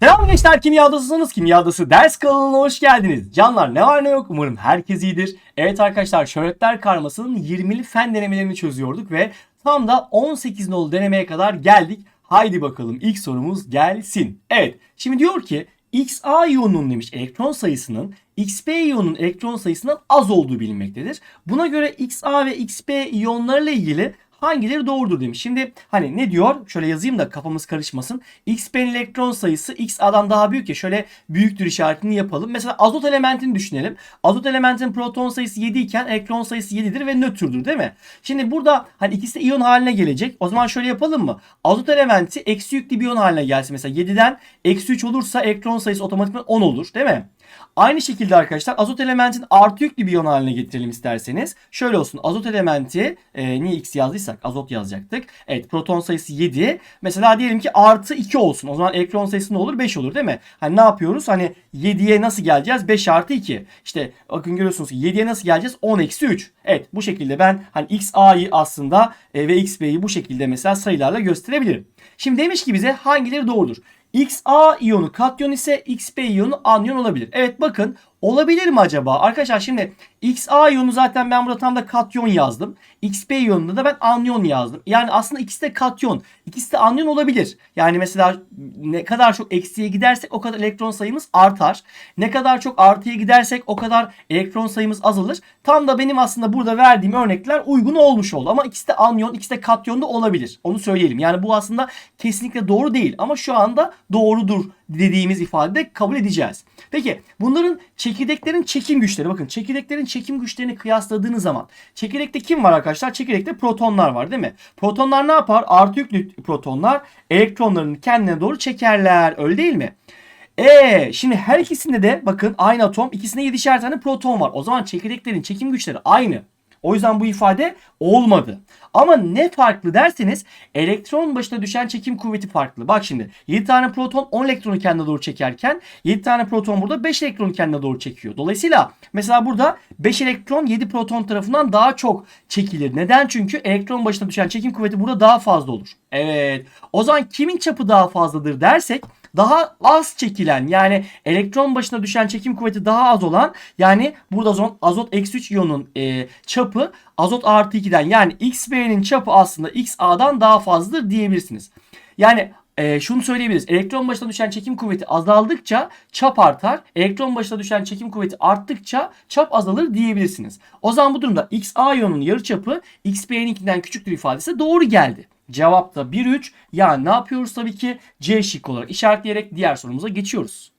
Selam gençler kimyadasısınız. Kimyadası ders kanalına hoş geldiniz. Canlar ne var ne yok umarım herkes iyidir. Evet arkadaşlar şöhretler karmasının 20'li fen denemelerini çözüyorduk ve tam da 18 nolu denemeye kadar geldik. Haydi bakalım ilk sorumuz gelsin. Evet şimdi diyor ki XA iyonunun demiş elektron sayısının XP iyonunun elektron sayısından az olduğu bilinmektedir. Buna göre XA ve XP iyonlarıyla ilgili hangileri doğrudur demiş. Şimdi hani ne diyor? Şöyle yazayım da kafamız karışmasın. XP'nin elektron sayısı XA'dan daha büyük ya. Şöyle büyüktür işaretini yapalım. Mesela azot elementini düşünelim. Azot elementin proton sayısı 7 iken elektron sayısı 7'dir ve nötrdür değil mi? Şimdi burada hani ikisi de iyon haline gelecek. O zaman şöyle yapalım mı? Azot elementi eksi yüklü bir iyon haline gelsin. Mesela 7'den eksi 3 olursa elektron sayısı otomatikman 10 olur değil mi? Aynı şekilde arkadaşlar azot elementin artı yüklü bir iyon haline getirelim isterseniz. Şöyle olsun azot elementi e, niye x yazdıysak azot yazacaktık. Evet proton sayısı 7. Mesela diyelim ki artı 2 olsun. O zaman elektron sayısı ne olur? 5 olur değil mi? Hani ne yapıyoruz? Hani 7'ye nasıl geleceğiz? 5 artı 2. İşte bakın görüyorsunuz ki 7'ye nasıl geleceğiz? 10 eksi 3. Evet bu şekilde ben hani x a'yı aslında e, ve x b'yi bu şekilde mesela sayılarla gösterebilirim. Şimdi demiş ki bize hangileri doğrudur? XA iyonu katyon ise XP iyonu anyon olabilir. Evet bakın olabilir mi acaba? Arkadaşlar şimdi XA iyonu zaten ben burada tam da katyon yazdım. XP iyonunda da ben anyon yazdım. Yani aslında ikisi de katyon. ikisi de anyon olabilir. Yani mesela ne kadar çok eksiye gidersek o kadar elektron sayımız artar. Ne kadar çok artıya gidersek o kadar elektron sayımız azalır. Tam da benim aslında burada verdiğim örnekler uygun olmuş oldu. Ama ikisi de anyon, ikisi de katyon da olabilir. Onu söyleyelim. Yani bu aslında kesinlikle doğru değil. Ama şu anda doğrudur dediğimiz ifade kabul edeceğiz. Peki bunların çekirdeklerin çekim güçleri bakın çekirdeklerin çekim güçlerini kıyasladığınız zaman çekirdekte kim var arkadaşlar? Çekirdekte protonlar var değil mi? Protonlar ne yapar? Artı yüklü protonlar elektronlarını kendine doğru çekerler. Öyle değil mi? E şimdi her ikisinde de bakın aynı atom ikisinde 7'şer tane proton var. O zaman çekirdeklerin çekim güçleri aynı. O yüzden bu ifade olmadı. Ama ne farklı derseniz elektron başına düşen çekim kuvveti farklı. Bak şimdi 7 tane proton 10 elektronu kendine doğru çekerken 7 tane proton burada 5 elektronu kendine doğru çekiyor. Dolayısıyla mesela burada 5 elektron 7 proton tarafından daha çok çekilir. Neden? Çünkü elektron başına düşen çekim kuvveti burada daha fazla olur. Evet. O zaman kimin çapı daha fazladır dersek daha az çekilen yani elektron başına düşen çekim kuvveti daha az olan yani burada zaman azot eksi 3 iyonun e, çapı azot artı 2'den yani XB'nin çapı aslında XA'dan daha fazladır diyebilirsiniz. Yani e, şunu söyleyebiliriz. Elektron başına düşen çekim kuvveti azaldıkça çap artar. Elektron başına düşen çekim kuvveti arttıkça çap azalır diyebilirsiniz. O zaman bu durumda XA iyonun yarıçapı XB'ninkinden küçüktür ifadesi doğru geldi. Cevap da 1-3. Yani ne yapıyoruz tabii ki? C şık olarak işaretleyerek diğer sorumuza geçiyoruz.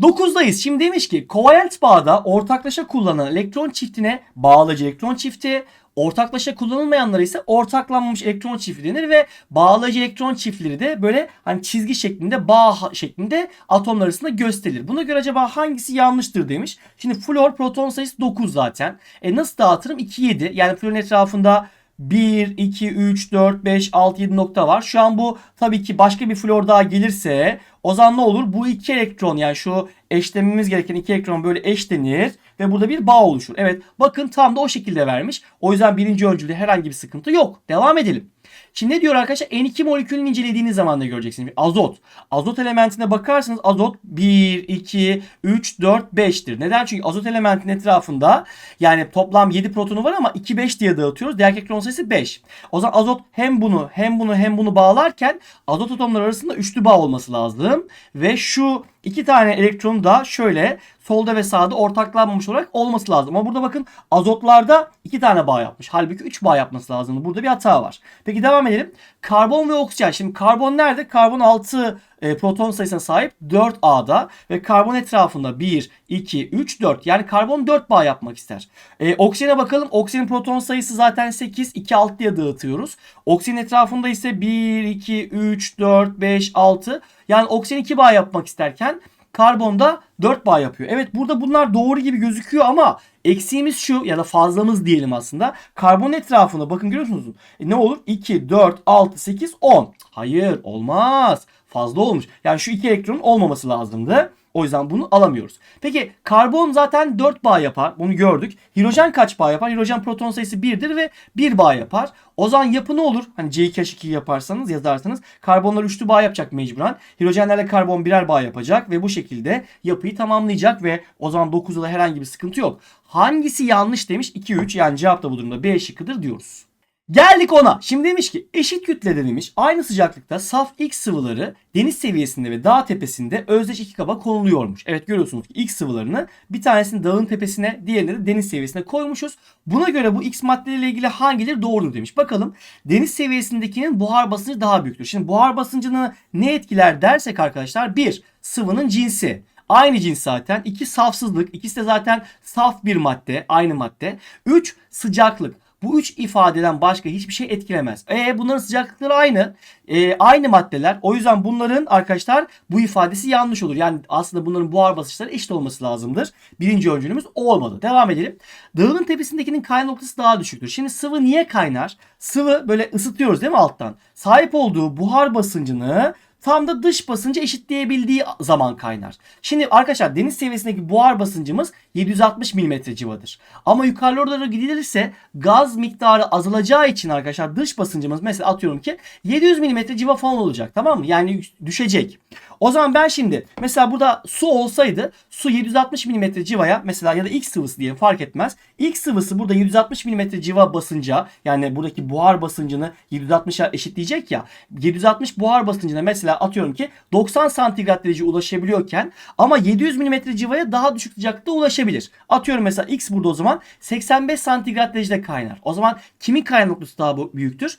9'dayız. Şimdi demiş ki kovalent bağda ortaklaşa kullanılan elektron çiftine bağlacı elektron çifti, ortaklaşa kullanılmayanlara ise ortaklanmamış elektron çifti denir ve bağlacı elektron çiftleri de böyle hani çizgi şeklinde bağ şeklinde atomlar arasında gösterilir. Buna göre acaba hangisi yanlıştır demiş. Şimdi flor proton sayısı 9 zaten. E nasıl dağıtırım? 2 7. Yani florun etrafında 1, 2, 3, 4, 5, 6, 7 nokta var. Şu an bu tabii ki başka bir flor daha gelirse o zaman ne olur? Bu iki elektron yani şu eşlememiz gereken iki elektron böyle eşlenir ve burada bir bağ oluşur. Evet bakın tam da o şekilde vermiş. O yüzden birinci öncülde herhangi bir sıkıntı yok. Devam edelim. Şimdi ne diyor arkadaşlar? N2 molekülünü incelediğiniz zaman da göreceksiniz. Azot. Azot elementine bakarsanız azot 1, 2, 3, 4, 5'tir. Neden? Çünkü azot elementin etrafında yani toplam 7 protonu var ama 2, 5 diye dağıtıyoruz. Diğer elektron sayısı 5. O zaman azot hem bunu hem bunu hem bunu bağlarken azot atomları arasında üçlü bağ olması lazım. Ve şu iki tane elektron da şöyle solda ve sağda ortaklanmamış olarak olması lazım. Ama burada bakın azotlarda iki tane bağ yapmış. Halbuki üç bağ yapması lazım. Burada bir hata var. Peki devam edelim. Karbon ve oksijen. Şimdi karbon nerede? Karbon 6 e, proton sayısına sahip 4A'da ve karbon etrafında 1, 2, 3, 4 yani karbon 4 bağ yapmak ister. E, oksijene bakalım. Oksijenin proton sayısı zaten 8, 2, 6 diye dağıtıyoruz. Oksijen etrafında ise 1, 2, 3, 4, 5, 6 yani oksijen 2 bağ yapmak isterken karbonda 4 bağ yapıyor. Evet burada bunlar doğru gibi gözüküyor ama eksiğimiz şu ya da fazlamız diyelim aslında. Karbon etrafında bakın görüyorsunuz. E, ne olur? 2, 4, 6, 8, 10. Hayır olmaz. Fazla olmuş. Yani şu iki elektronun olmaması lazımdı. O yüzden bunu alamıyoruz. Peki karbon zaten 4 bağ yapar. Bunu gördük. Hidrojen kaç bağ yapar? Hidrojen proton sayısı 1'dir ve 1 bağ yapar. O zaman yapı ne olur? Hani C2H2 yaparsanız yazarsanız karbonlar üçlü bağ yapacak mecburen. Hidrojenlerle karbon birer bağ yapacak ve bu şekilde yapıyı tamamlayacak ve o zaman 9'da da herhangi bir sıkıntı yok. Hangisi yanlış demiş? 2 3 yani cevap da bu durumda B şıkkıdır diyoruz. Geldik ona. Şimdi demiş ki eşit kütlede demiş aynı sıcaklıkta saf X sıvıları deniz seviyesinde ve dağ tepesinde özdeş iki kaba konuluyormuş. Evet görüyorsunuz ki X sıvılarını bir tanesini dağın tepesine diğerini de deniz seviyesine koymuşuz. Buna göre bu X maddeleriyle ilgili hangileri doğrudur demiş. Bakalım deniz seviyesindekinin buhar basıncı daha büyüktür. Şimdi buhar basıncını ne etkiler dersek arkadaşlar bir sıvının cinsi. Aynı cins zaten. İki safsızlık. İkisi de zaten saf bir madde. Aynı madde. Üç sıcaklık. Bu üç ifadeden başka hiçbir şey etkilemez. E bunların sıcaklıkları aynı. E, aynı maddeler. O yüzden bunların arkadaşlar bu ifadesi yanlış olur. Yani aslında bunların buhar basınçları eşit olması lazımdır. Birinci öncülümüz o olmalı. Devam edelim. Dağın tepesindekinin kaynağı noktası daha düşüktür. Şimdi sıvı niye kaynar? Sıvı böyle ısıtıyoruz değil mi alttan? Sahip olduğu buhar basıncını tam da dış basıncı eşitleyebildiği zaman kaynar. Şimdi arkadaşlar deniz seviyesindeki buhar basıncımız 760 mm civadır. Ama yukarılara gidilirse gaz miktarı azalacağı için arkadaşlar dış basıncımız mesela atıyorum ki 700 mm civa falan olacak tamam mı? Yani düşecek. O zaman ben şimdi mesela burada su olsaydı su 760 mm civaya mesela ya da X sıvısı diye fark etmez. X sıvısı burada 760 mm civa basınca yani buradaki buhar basıncını 760'a eşitleyecek ya. 760 buhar basıncına mesela atıyorum ki 90 santigrat derece ulaşabiliyorken ama 700 mm civaya daha düşük sıcaklıkta ulaşabilir. Atıyorum mesela X burada o zaman 85 santigrat derecede kaynar. O zaman kimin kaynar noktası daha büyüktür?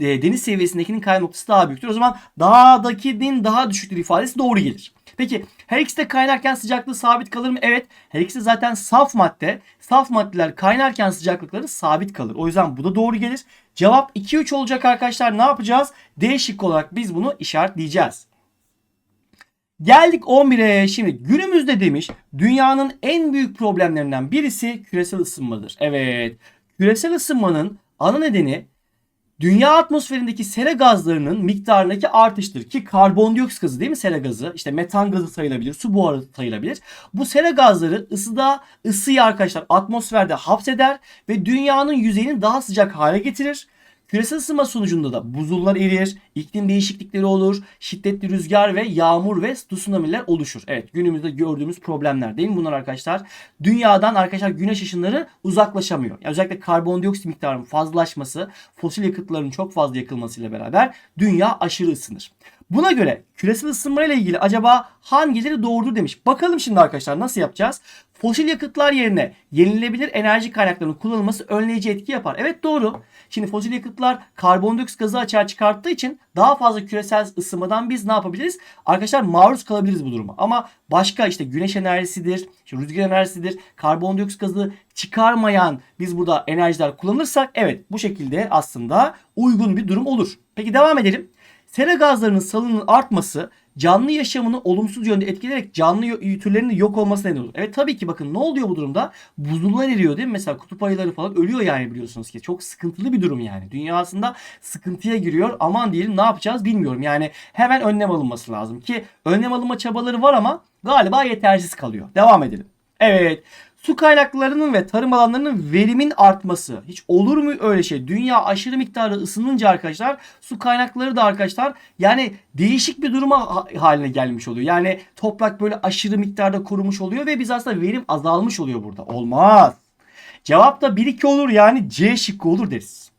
E, deniz seviyesindekinin kaynak noktası daha büyüktür. O zaman dağdakinin daha düşüktür ifadesi doğru gelir. Peki her ikisi de kaynarken sıcaklığı sabit kalır mı? Evet. Her ikisi zaten saf madde. Saf maddeler kaynarken sıcaklıkları sabit kalır. O yüzden bu da doğru gelir. Cevap 2-3 olacak arkadaşlar. Ne yapacağız? D şık olarak biz bunu işaretleyeceğiz. Geldik 11'e. Şimdi günümüzde demiş dünyanın en büyük problemlerinden birisi küresel ısınmadır. Evet. Küresel ısınmanın ana nedeni Dünya atmosferindeki sera gazlarının miktarındaki artıştır ki karbondioksit gazı değil mi sera gazı? İşte metan gazı sayılabilir, su buharı sayılabilir. Bu sera gazları ısıda ısıyı arkadaşlar atmosferde hapseder ve dünyanın yüzeyini daha sıcak hale getirir. Küresel ısınma sonucunda da buzullar erir, iklim değişiklikleri olur, şiddetli rüzgar ve yağmur ve tsunami'ler oluşur. Evet günümüzde gördüğümüz problemler değil mi bunlar arkadaşlar? Dünyadan arkadaşlar güneş ışınları uzaklaşamıyor. Yani özellikle karbondioksit miktarının fazlalaşması, fosil yakıtların çok fazla yakılmasıyla beraber dünya aşırı ısınır. Buna göre küresel ısınma ile ilgili acaba hangileri doğrudur demiş. Bakalım şimdi arkadaşlar nasıl yapacağız? Fosil yakıtlar yerine yenilebilir enerji kaynaklarının kullanılması önleyici etki yapar. Evet doğru. Şimdi fosil yakıtlar karbondioksit gazı açığa çıkarttığı için daha fazla küresel ısınmadan biz ne yapabiliriz? Arkadaşlar maruz kalabiliriz bu duruma. Ama başka işte güneş enerjisidir, işte rüzgar enerjisidir, karbondioksit gazı çıkarmayan biz burada enerjiler kullanırsak evet bu şekilde aslında uygun bir durum olur. Peki devam edelim. Sera gazlarının salınımının artması canlı yaşamını olumsuz yönde etkileyerek canlı türlerinin yok olması neden olur. Evet tabii ki bakın ne oluyor bu durumda? Buzullar eriyor değil mi? Mesela kutup ayıları falan ölüyor yani biliyorsunuz ki. Çok sıkıntılı bir durum yani. Dünya aslında sıkıntıya giriyor. Aman diyelim ne yapacağız bilmiyorum. Yani hemen önlem alınması lazım ki önlem alınma çabaları var ama galiba yetersiz kalıyor. Devam edelim. Evet. Su kaynaklarının ve tarım alanlarının verimin artması. Hiç olur mu öyle şey? Dünya aşırı miktarda ısınınca arkadaşlar su kaynakları da arkadaşlar yani değişik bir duruma haline gelmiş oluyor. Yani toprak böyle aşırı miktarda kurumuş oluyor ve biz aslında verim azalmış oluyor burada. Olmaz. Cevap da 1-2 olur yani C şıkkı olur deriz.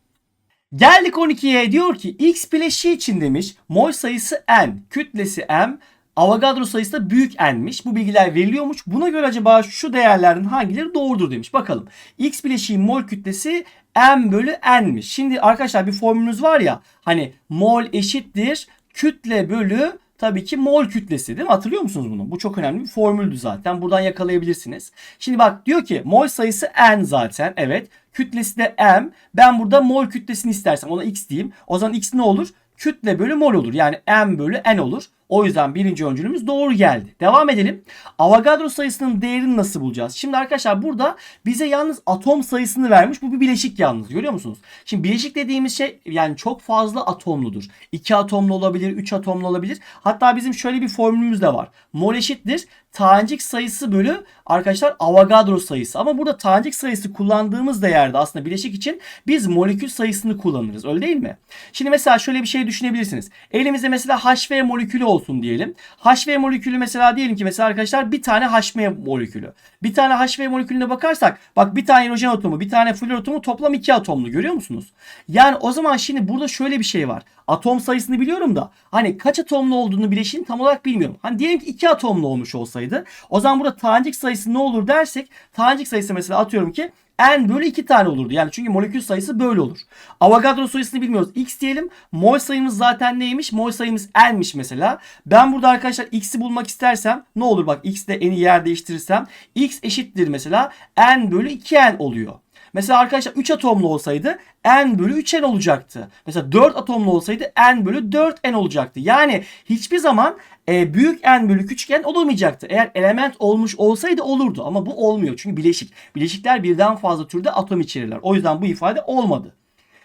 Geldik 12'ye diyor ki X bileşiği için demiş mol sayısı N, kütlesi M, Avogadro sayısı da büyük n'miş. Bu bilgiler veriliyormuş. Buna göre acaba şu değerlerin hangileri doğrudur demiş. Bakalım. X bileşiğin mol kütlesi m bölü n'miş. Şimdi arkadaşlar bir formülümüz var ya. Hani mol eşittir kütle bölü tabii ki mol kütlesi değil mi? Hatırlıyor musunuz bunu? Bu çok önemli bir formüldü zaten. Buradan yakalayabilirsiniz. Şimdi bak diyor ki mol sayısı n zaten. Evet. Kütlesi de m. Ben burada mol kütlesini istersem ona x diyeyim. O zaman x ne olur? Kütle bölü mol olur. Yani m bölü n olur. O yüzden birinci öncülümüz doğru geldi. Devam edelim. Avogadro sayısının değerini nasıl bulacağız? Şimdi arkadaşlar burada bize yalnız atom sayısını vermiş. Bu bir bileşik yalnız. Görüyor musunuz? Şimdi bileşik dediğimiz şey yani çok fazla atomludur. 2 atomlu olabilir, 3 atomlu olabilir. Hatta bizim şöyle bir formülümüz de var. Mol eşittir tanecik sayısı bölü arkadaşlar Avogadro sayısı. Ama burada tanecik sayısı kullandığımız değerde aslında bileşik için biz molekül sayısını kullanırız. Öyle değil mi? Şimdi mesela şöyle bir şey düşünebilirsiniz. Elimizde mesela HV molekülü olsun diyelim. HV molekülü mesela diyelim ki mesela arkadaşlar bir tane HV molekülü. Bir tane HV molekülüne bakarsak bak bir tane hidrojen atomu bir tane flor atomu toplam iki atomlu görüyor musunuz? Yani o zaman şimdi burada şöyle bir şey var. Atom sayısını biliyorum da hani kaç atomlu olduğunu bileşiğin tam olarak bilmiyorum. Hani diyelim ki iki atomlu olmuş olsaydı o zaman burada tanecik sayısı ne olur dersek tanecik sayısı mesela atıyorum ki n bölü 2 tane olurdu. Yani çünkü molekül sayısı böyle olur. Avogadro sayısını bilmiyoruz. X diyelim. Mol sayımız zaten neymiş? Mol sayımız n'miş mesela. Ben burada arkadaşlar x'i bulmak istersem ne olur bak x de n'i yer değiştirirsem x eşittir mesela n bölü 2n oluyor. Mesela arkadaşlar 3 atomlu olsaydı n bölü 3n olacaktı. Mesela 4 atomlu olsaydı n bölü 4n olacaktı. Yani hiçbir zaman e, büyük n bölü küçük n olamayacaktı. Eğer element olmuş olsaydı olurdu ama bu olmuyor. Çünkü bileşik. Bileşikler birden fazla türde atom içerirler. O yüzden bu ifade olmadı.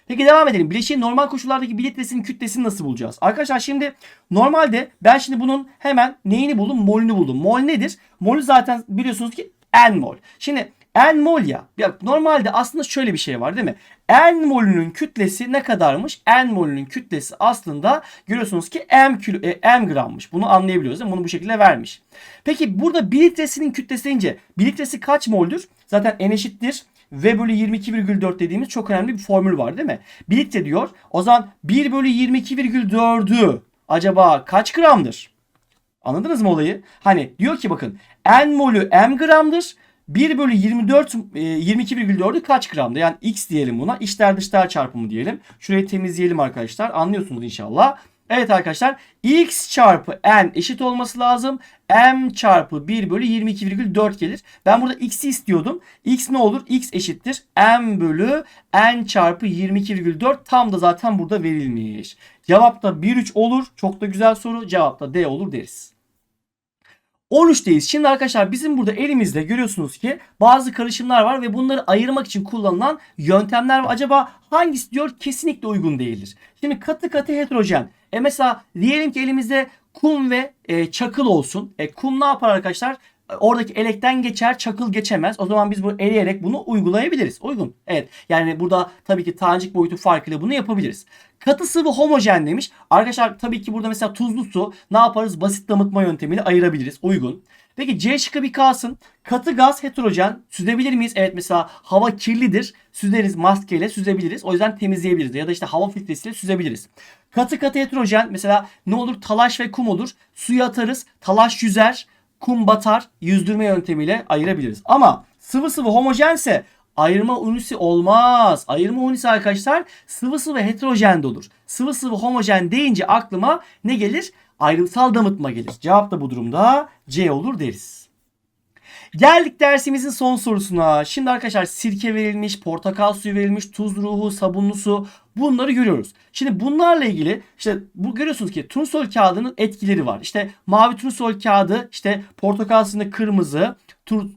Peki devam edelim. Bileşiğin normal koşullardaki bir litresinin kütlesini nasıl bulacağız? Arkadaşlar şimdi normalde ben şimdi bunun hemen neyini buldum? Molünü buldum. Mol nedir? Molü zaten biliyorsunuz ki n mol. Şimdi n mol ya. ya. Normalde aslında şöyle bir şey var değil mi? N molünün kütlesi ne kadarmış? N molünün kütlesi aslında görüyorsunuz ki m, kilo, e, m grammış. Bunu anlayabiliyoruz değil mi? Bunu bu şekilde vermiş. Peki burada 1 litresinin kütlesi deyince 1 litresi kaç moldür? Zaten n eşittir. V bölü 22,4 dediğimiz çok önemli bir formül var değil mi? 1 litre diyor. O zaman 1 bölü 22,4'ü acaba kaç gramdır? Anladınız mı olayı? Hani diyor ki bakın n molü m gramdır. 1 bölü 24 22,4'ü kaç gramdı? Yani x diyelim buna. İçler dışlar çarpımı diyelim. Şurayı temizleyelim arkadaşlar. Anlıyorsunuz inşallah. Evet arkadaşlar x çarpı n eşit olması lazım. m çarpı 1 bölü 22,4 gelir. Ben burada x'i istiyordum. x ne olur? x eşittir. m bölü n çarpı 22,4 tam da zaten burada verilmiş. Cevap da 1-3 olur. Çok da güzel soru. Cevap da D olur deriz. 13'teyiz. Şimdi arkadaşlar bizim burada elimizde görüyorsunuz ki bazı karışımlar var ve bunları ayırmak için kullanılan yöntemler var. Acaba hangisi diyor kesinlikle uygun değildir. Şimdi katı katı heterojen. E mesela diyelim ki elimizde kum ve e, çakıl olsun. E, kum ne yapar arkadaşlar? Oradaki elekten geçer çakıl geçemez. O zaman biz bu eleyerek bunu uygulayabiliriz. Uygun. Evet. Yani burada tabii ki tanecik boyutu farkıyla bunu yapabiliriz. Katı sıvı homojen demiş. Arkadaşlar tabii ki burada mesela tuzlu su ne yaparız? Basit damıtma yöntemiyle ayırabiliriz. Uygun. Peki C şıkkı bir kalsın. Katı gaz heterojen süzebilir miyiz? Evet mesela hava kirlidir. Süzeriz maskeyle süzebiliriz. O yüzden temizleyebiliriz. Ya da işte hava filtresiyle süzebiliriz. Katı katı heterojen mesela ne olur? Talaş ve kum olur. Suya atarız. Talaş yüzer kum batar yüzdürme yöntemiyle ayırabiliriz. Ama sıvı sıvı homojense ayırma unisi olmaz. Ayırma unisi arkadaşlar sıvı sıvı heterojen olur. Sıvı sıvı homojen deyince aklıma ne gelir? Ayrımsal damıtma gelir. Cevap da bu durumda C olur deriz. Geldik dersimizin son sorusuna. Şimdi arkadaşlar sirke verilmiş, portakal suyu verilmiş, tuz ruhu, sabunlu su bunları görüyoruz. Şimdi bunlarla ilgili işte bu görüyorsunuz ki turnusol kağıdının etkileri var. İşte mavi turnusol kağıdı işte portakal suyunda kırmızı,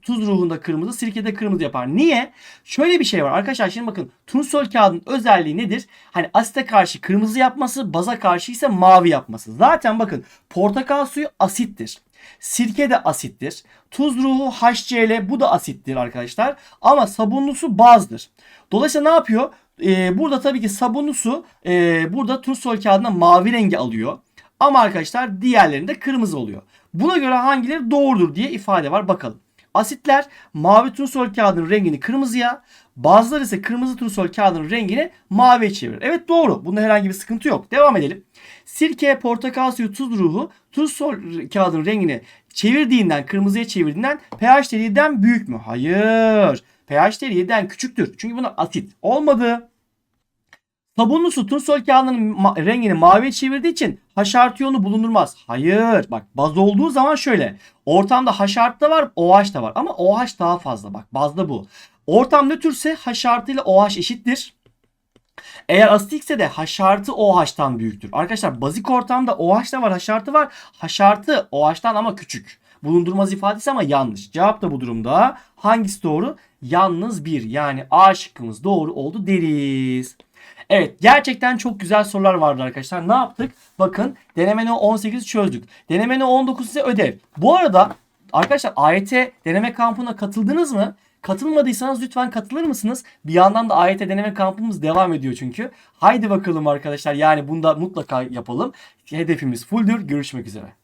tuz ruhunda kırmızı, sirkede kırmızı yapar. Niye? Şöyle bir şey var arkadaşlar şimdi bakın turnusol kağıdının özelliği nedir? Hani asite karşı kırmızı yapması, baza karşı ise mavi yapması. Zaten bakın portakal suyu asittir. Sirke de asittir. Tuz ruhu HCl bu da asittir arkadaşlar. Ama sabunlu su bazdır. Dolayısıyla ne yapıyor? Ee, burada tabii ki sabunlu su e, burada turnusol kağıdına mavi rengi alıyor. Ama arkadaşlar diğerlerinde kırmızı oluyor. Buna göre hangileri doğrudur diye ifade var bakalım. Asitler mavi turnusol kağıdının rengini kırmızıya, bazıları ise kırmızı turnusol kağıdının rengini maviye çevirir. Evet doğru. Bunda herhangi bir sıkıntı yok. Devam edelim. Sirke, portakal suyu, tuz ruhu turnusol kağıdının rengini çevirdiğinden, kırmızıya çevirdiğinden pH değeri 7'den büyük mü? Hayır. pH değeri 7'den küçüktür. Çünkü bunlar asit. Olmadı. Sabunlu su turnusol kağıdının ma- rengini maviye çevirdiği için haşart iyonu bulundurmaz. Hayır. Bak baz olduğu zaman şöyle. Ortamda haşart da var, OH da var. Ama OH daha fazla. Bak bazda bu. Ortam nötrse haşartı ile OH eşittir. Eğer asit ise de H artı OH'tan büyüktür. Arkadaşlar bazik ortamda OH da var H artı var. H artı OH'tan ama küçük. Bulundurmaz ifadesi ama yanlış. Cevap da bu durumda hangisi doğru? Yalnız bir yani A şıkkımız doğru oldu deriz. Evet gerçekten çok güzel sorular vardı arkadaşlar. Ne yaptık? Bakın deneme no 18 çözdük. Deneme no 19 ise ödev. Bu arada arkadaşlar AYT deneme kampına katıldınız mı? Katılmadıysanız lütfen katılır mısınız? Bir yandan da AYT deneme kampımız devam ediyor çünkü. Haydi bakalım arkadaşlar yani bunda mutlaka yapalım. Hedefimiz fulldür. Görüşmek üzere.